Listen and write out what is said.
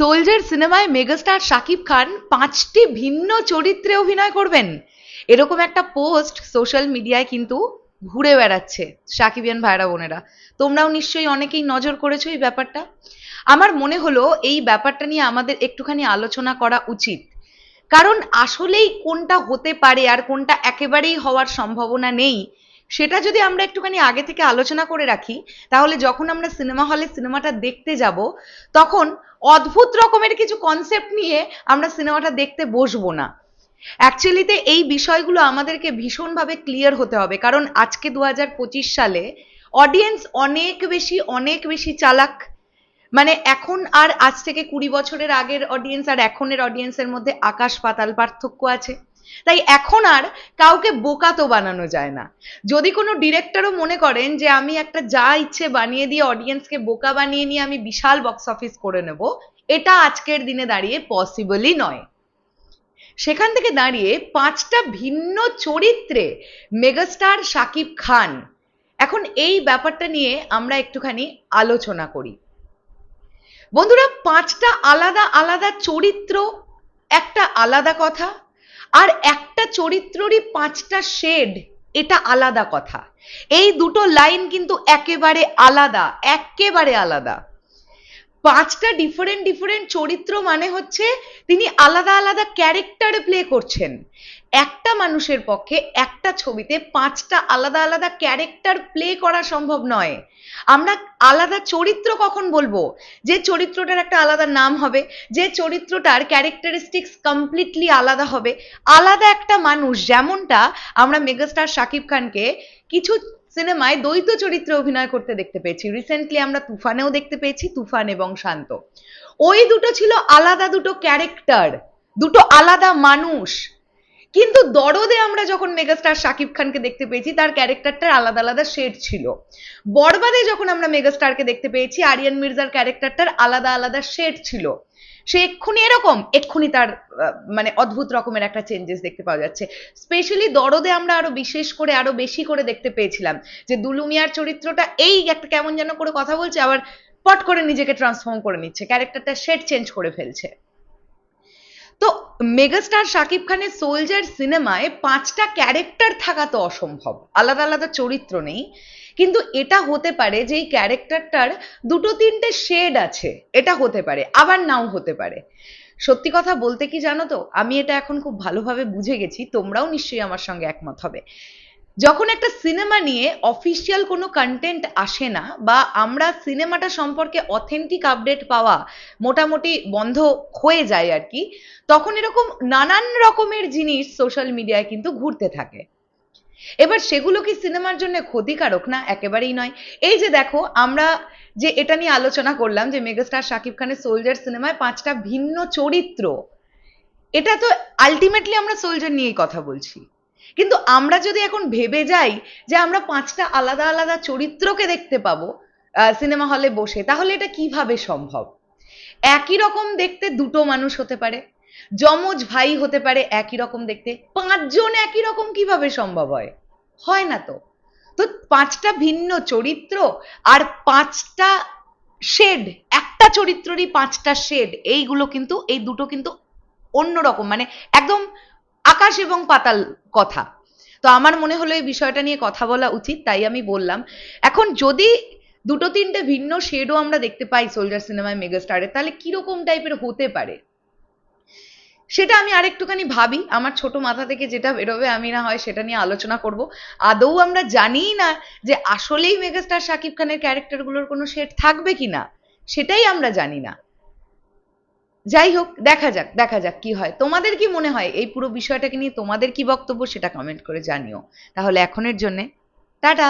Soldier সিনেমায় megastar Shakib Khan পাঁচটি ভিন্ন চরিত্রে অভিনয় করবেন। এরকম একটা পোস্ট সোশ্যাল মিডিয়ায় কিন্তু ঘুরে বেড়াচ্ছে সাকিবিয়ান ভাইরা বোনেরা। তোমরাও নিশ্চয়ই অনেকেই নজর করেছ এই ব্যাপারটা। আমার মনে হলো এই ব্যাপারটা নিয়ে আমাদের একটুখানি আলোচনা করা উচিত। কারণ আসলেই কোনটা হতে পারে আর কোনটা একেবারেই হওয়ার সম্ভাবনা নেই। সেটা যদি আমরা একটুখানি আগে থেকে আলোচনা করে রাখি, তাহলে যখন আমরা সিনেমা হলে সিনেমাটা দেখতে যাব, তখন অদ্ভুত রকমের কিছু কনসেপ্ট নিয়ে আমরা সিনেমাটা দেখতে বসবো না। অ্যাকচুয়ালিতে এই বিষয়গুলো আমাদেরকে ভীষণভাবে ক্লিয়ার হতে হবে, কারণ আজকে দু হাজার পঁচিশ সালে অডিয়েন্স অনেক বেশি অনেক বেশি চালাক। মানে এখন আর আজ থেকে কুড়ি বছরের আগের অডিয়েন্স আর এখনের অডিয়েন্সের মধ্যে আকাশ পাতাল পার্থক্য আছে। তাই এখন আর কাউকে বোকা তো বানানো যায় না। যদি কোনো ডিরেক্টরও মনে করেন যে আমি একটা যা ইচ্ছে বানিয়ে দিয়ে অডিয়েন্সকে বোকা বানিয়ে নিয়ে আমি বিশাল বক্স অফিস করে নেব, এটা আজকের দিনে দাঁড়িয়ে পসিবলই নয়। সেখান থেকে দাঁড়িয়ে পাঁচটা ভিন্ন চরিত্রে মেগাস্টার শাকিব খান। এখন এই ব্যাপারটা নিয়ে আমরা একটুখানি আলোচনা করি। বন্ধুরা, পাঁচটা আলাদা আলাদা চরিত্র, একটা আলাদা কথা আর একটা চরিত্ররই পাঁচটা শেড এটা আলাদা কথা। এই দুটো লাইন কিন্তু একেবারে আলাদা একেবারে আলাদা। পাঁচটা ডিফারেন্ট ডিফারেন্ট চরিত্র মানে হচ্ছে তিনি আলাদা আলাদা ক্যারেক্টার প্লে করছেন। একটা মানুষের পক্ষে একটা ছবিতে পাঁচটা আলাদা আলাদা ক্যারেক্টার প্লে করা সম্ভব নয়। আমরা আলাদা চরিত্র কখন বলব? যে চরিত্রটার একটা আলাদা নাম হবে, যে চরিত্রটার ক্যারেক্টারিস্টিক্স কমপ্লিটলি আলাদা হবে। আলাদা একটা মানুষ যেমনটা আমরা মেগাস্টার শাকিব খানকে কিছু সিনেমায় দ্বৈত চরিত্রে অভিনয় করতে দেখতে পেয়েছি। রিসেন্টলি আমরা তুফানেও দেখতে পেয়েছি, তুফান এবং শান্ত। ওই দুটো ছিল আলাদা দুটো ক্যারেক্টার দুটো আলাদা মানুষ। কিন্তু দরদে আমরা যখন মেগাস্টার শাকিব খানকে দেখতে পেয়েছি, তার ক্যারেক্টারটার আলাদা আলাদা শেড ছিল। বরবাদে যখন আমরা মেগাস্টারকে দেখতে পেয়েছি, আরিয়ান মির্জার ক্যারেক্টারটার আলাদা আলাদা শেড ছিল। সে এক্ষুনি এরকম, এক্ষুনি তার মানে অদ্ভুত রকমের একটা চেঞ্জেস দেখতে পাওয়া যাচ্ছে। স্পেশালি দরদে আমরা আরও বিশেষ করে, আরও বেশি করে দেখতে পেয়েছিলাম যে দুলুমিয়ার চরিত্রটা এই একটা কেমন যেন করে কথা বলছে, আবার পট করে নিজেকে ট্রান্সফর্ম করে নিচ্ছে। ক্যারেক্টারটা শেড চেঞ্জ করে ফেলছে। তো মেগাস্টার শাকিব খানের সোলজার সিনেমায় পাঁচটা ক্যারেক্টার থাকা তো অসম্ভব। আলাদা আলাদা চরিত্র নেই। কিন্তু এটা হতে পারে যে এই ক্যারেক্টারটার দুটো তিনটে শেড আছে। এটা হতে পারে, আবার নাও হতে পারে। সত্যি কথা বলতে কি জানো তো? আমি এটা এখন খুব ভালোভাবে বুঝে গেছি, তোমরাও নিশ্চয়ই আমার সঙ্গে একমত হবে। যখন একটা সিনেমা নিয়ে অফিসিয়াল কোনো কন্টেন্ট আসে না বা আমরা সিনেমাটা সম্পর্কে অথেন্টিক আপডেট পাওয়া মোটামুটি বন্ধ হয়ে যায় আর কি, তখন এরকম নানান রকমের জিনিস সোশ্যাল মিডিয়ায় কিন্তু ঘুরতে থাকে। এবার সেগুলো কি সিনেমার জন্য ক্ষতিকারক? না, একেবারেই নয়। এই যে দেখো, আমরা যে এটা নিয়ে আলোচনা করলাম যে মেগাস্টার শাকিব খানের সোলজার সিনেমায় পাঁচটা ভিন্ন চরিত্র, এটা তো আলটিমেটলি আমরা সোলজার নিয়েই কথা বলছি। কিন্তু আমরা যদি এখন ভেবে যাই যে আমরা পাঁচটা আলাদা আলাদা চরিত্রকে দেখতে পাবো সিনেমা হলে বসে, তাহলে এটা কীভাবে সম্ভব? একই রকম দেখতে দুটো মানুষ হতে পারে, যমজ ভাই হতে পারে একই রকম দেখতে, পাঁচজন একই রকম কীভাবে সম্ভব হয়? হয় না তো। তো পাঁচটা ভিন্ন চরিত্র আর পাঁচটা শেড, একটা চরিত্ররই পাঁচটা শেড, এইগুলো কিন্তু, এই দুটো কিন্তু অন্যরকম মানে একদম আকাশ এবং পাতাল কথা। তো আমার মনে হলো এই বিষয়টা নিয়ে কথা বলা উচিত, তাই আমি বললাম। এখন যদি দুটো তিনটে ভিন্ন শেডও আমরা দেখতে পাই সোলজার সিনেমায় মেগাস্টারের তাহলে কীরকম টাইপের হতে পারে? সেটা আমি আরেকটুখানি ভাবি। আমার ছোট মাথা থেকে যেটা বেরোবে আমি না হয় সেটা নিয়ে আলোচনা করব। আদৌ আমরা জানিই না যে আসলেই মেগাস্টার শাকিব খানের ক্যারেক্টারগুলোর কোনো শেড থাকবে কি না সেটাই আমরা জানি না। যাই হোক, দেখা যাক দেখা যাক কি হয়। তোমাদের কি মনে হয়? এই পুরো বিষয়টাকে নিয়ে তোমাদের কি বক্তব্য সেটা কমেন্ট করে জানিও। তাহলে এখনের জন্যে, টাটা!